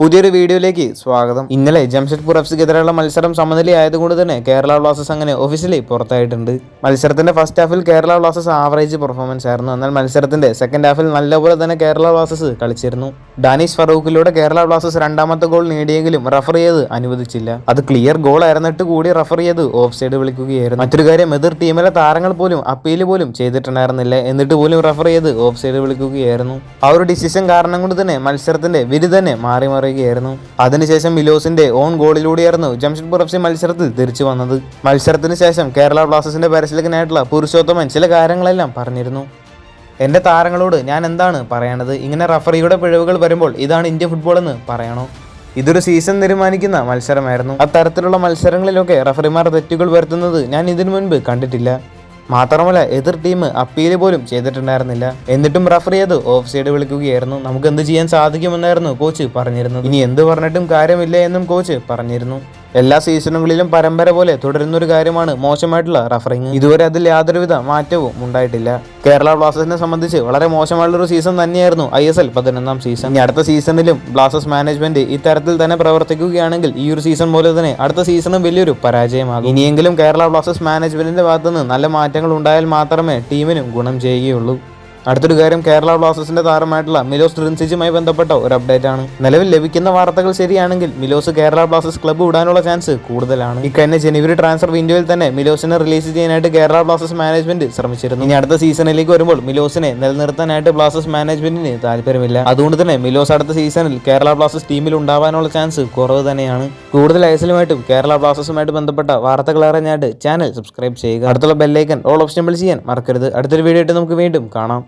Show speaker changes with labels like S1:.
S1: പുതിയൊരു വീഡിയോയിലേക്ക് സ്വാഗതം. ഇന്നലെ ജംഷഡ്പൂർ എഫ് സിക്കെതിരെയുള്ള മത്സരം സമനിലയായതുകൊണ്ട് തന്നെ കേരള ബ്ലാസ്റ്റേഴ്സ് അങ്ങനെ ഒഫീഷ്യലി പുറത്തായിട്ടുണ്ട്. മത്സരത്തിന്റെ ഫസ്റ്റ് ഹാഫിൽ കേരള ബ്ലാസ്റ്റേഴ്സ് ആവറേജ് പെർഫോമൻസ് ആയിരുന്നു. എന്നാൽ മത്സരത്തിന്റെ സെക്കൻഡ് ഹാഫിൽ നല്ലപോലെ തന്നെ കേരള ബ്ലാസ്റ്റേഴ്സ് കളിച്ചിരുന്നു. ഡാനിഷ് ഫറൂഖിലൂടെ കേരള ബ്ലാസ്റ്റേഴ്സ് രണ്ടാമത്തെ ഗോൾ നേടിയെങ്കിലും റഫർ ചെയ്ത് അനുവദിച്ചില്ല. അത് ക്ലിയർ ഗോൾ ആയിരുന്നിട്ട് കൂടി റഫർ ചെയ്ത് ഓഫ് സൈഡ് വിളിക്കുകയായിരുന്നു. മറ്റൊരു കാര്യം എതിർ ടീമിലെ താരങ്ങൾ പോലും അപ്പീൽ പോലും ചെയ്തിട്ടുണ്ടായിരുന്നില്ല. എന്നിട്ട് പോലും റഫർ ചെയ്ത് ഓഫ് സൈഡ് വിളിക്കുകയായിരുന്നു. ആ ഒരു ഡിസിഷൻ കാരണം കൊണ്ട് തന്നെ മത്സരത്തിന്റെ വിധി തന്നെ മാറി മാറി മറിയുകയായിരുന്നു അതിനുശേഷം മിലോസിന്റെ ഓൺ ഗോളിലൂടെയായിരുന്നു ജംഷഡ്പൂർ എഫ് സി മത്സരത്തിൽ തിരിച്ചു വന്നത്. മത്സരത്തിന് ശേഷം കേരള ബ്ലാസ്റ്റേഴ്സിന്റെ പരിശീലകനായിട്ടുള്ള പുരുഷോത്തമൻ ചില കാര്യങ്ങളെല്ലാം പറഞ്ഞിരുന്നു. എന്റെ താരങ്ങളോട് ഞാൻ എന്താണ് പറയണത്? ഇങ്ങനെ റഫറിയുടെ പിഴവുകൾ വരുമ്പോൾ ഇതാണ് ഇന്ത്യ ഫുട്ബോൾ എന്ന് പറയണോ? ഇതൊരു സീസൺ തീരുമാനിക്കുന്ന മത്സരമായിരുന്നു. അത്തരത്തിലുള്ള മത്സരങ്ങളിലൊക്കെ റഫറിമാർ തെറ്റുകൾ വരുത്തുന്നത് ഞാൻ ഇതിനു മുൻപ് കണ്ടിട്ടില്ല. മാത്രമല്ല എതിർ ടീം അപ്പീൽ പോലും ചെയ്തിട്ടുണ്ടായിരുന്നില്ല. എന്നിട്ടും റഫറി അത് ഓഫ് സൈഡ് വിളിക്കുകയായിരുന്നു. നമുക്ക് എന്ത് ചെയ്യാൻ സാധിക്കുമെന്നായിരുന്നു കോച്ച് പറഞ്ഞിരുന്നത്. ഇനി എന്ത് പറഞ്ഞിട്ടും കാര്യമില്ല എന്നും കോച്ച് പറഞ്ഞിരുന്നു. എല്ലാ സീസണുകളിലും പരമ്പര പോലെ തുടരുന്നൊരു കാര്യമാണ് മോശമായിട്ടുള്ള റഫറിങ്. ഇതുവരെ അതിൽ യാതൊരുവിധ മാറ്റവും ഉണ്ടായിട്ടില്ല. കേരള ബ്ലാസ്റ്റേഴ്സിനെ സംബന്ധിച്ച് വളരെ മോശമായിട്ടുള്ള ഒരു സീസൺ തന്നെയായിരുന്നു ഐ എസ് എൽ പതിനൊന്നാം സീസൺ. ഇനി അടുത്ത സീസണിലും ബ്ലാസ്റ്റേഴ്സ് മാനേജ്മെന്റ് ഇത്തരത്തിൽ തന്നെ പ്രവർത്തിക്കുകയാണെങ്കിൽ ഈ ഒരു സീസൺ പോലെ തന്നെ അടുത്ത സീസണും വലിയൊരു പരാജയമാകും. ഇനിയെങ്കിലും കേരള ബ്ലാസ്റ്റേഴ്സ് മാനേജ്മെന്റിന്റെ ഭാഗത്തുനിന്ന് നല്ല മാറ്റങ്ങൾ ഉണ്ടായാൽ മാത്രമേ ടീമിനും ഗുണം ചെയ്യുകയുള്ളൂ. അടുത്തൊരു കാര്യം കേരള ബ്ലാസ്റ്റേഴ്സിന്റെ താരമായിട്ടുള്ള മിലോസ് ട്രിൻസിജുമായി ബന്ധപ്പെട്ട ഒരു അപ്ഡേറ്റ് ആണ്. നിലവിൽ ലഭിക്കുന്ന വാർത്തകൾ ശരിയാണെങ്കിൽ മിലോസ് കേരള ബ്ലാസ്റ്റേഴ്സ് ക്ലബ്ബ് വിടാനുള്ള ചാൻസ് കൂടുതലാണ്. ഇക്കഴിഞ്ഞ ജനുവരി ട്രാൻസ്ഫർ വിൻഡോയിൽ തന്നെ മിലോസിനെ റിലീസ് ചെയ്യാനായിട്ട് കേരള ബ്ലാസ്റ്റേഴ്സ് മാനേജ്മെന്റ് ശ്രമിച്ചിരുന്നു. ഇനി അടുത്ത സീസണിലേക്ക് വരുമ്പോൾ മിലോസിനെ നിലനിർത്താനായിട്ട് ബ്ലാസ്റ്റേഴ്സ് മാനേജ്മെന്റിന് താല്പര്യമില്ല. അതുകൊണ്ട് തന്നെ മിലോസ് അടുത്ത സീസണിൽ കേരള ബ്ലാസ്റ്റേഴ്സ് ടീമിൽ ഉണ്ടാവാനുള്ള ചാൻസ് കുറവ് തന്നെയാണ്. കൂടുതൽ ഐസലുമായിട്ടും കേരള ബ്ലാസ്റ്റേഴ്സുമായിട്ട് ബന്ധപ്പെട്ട വാർത്തകൾ അറിഞ്ഞായിട്ട് ചാനൽ സബ്സ്ക്രൈബ് ചെയ്യുക. അടുത്തുള്ള ബെല്ലൈക്കൻ ഓൾ ഓപ്ഷൻ ചെയ്യാൻ മറക്കരുത്. അടുത്തൊരു വീഡിയോ ആയിട്ട് നമുക്ക് വീണ്ടും കാണാം.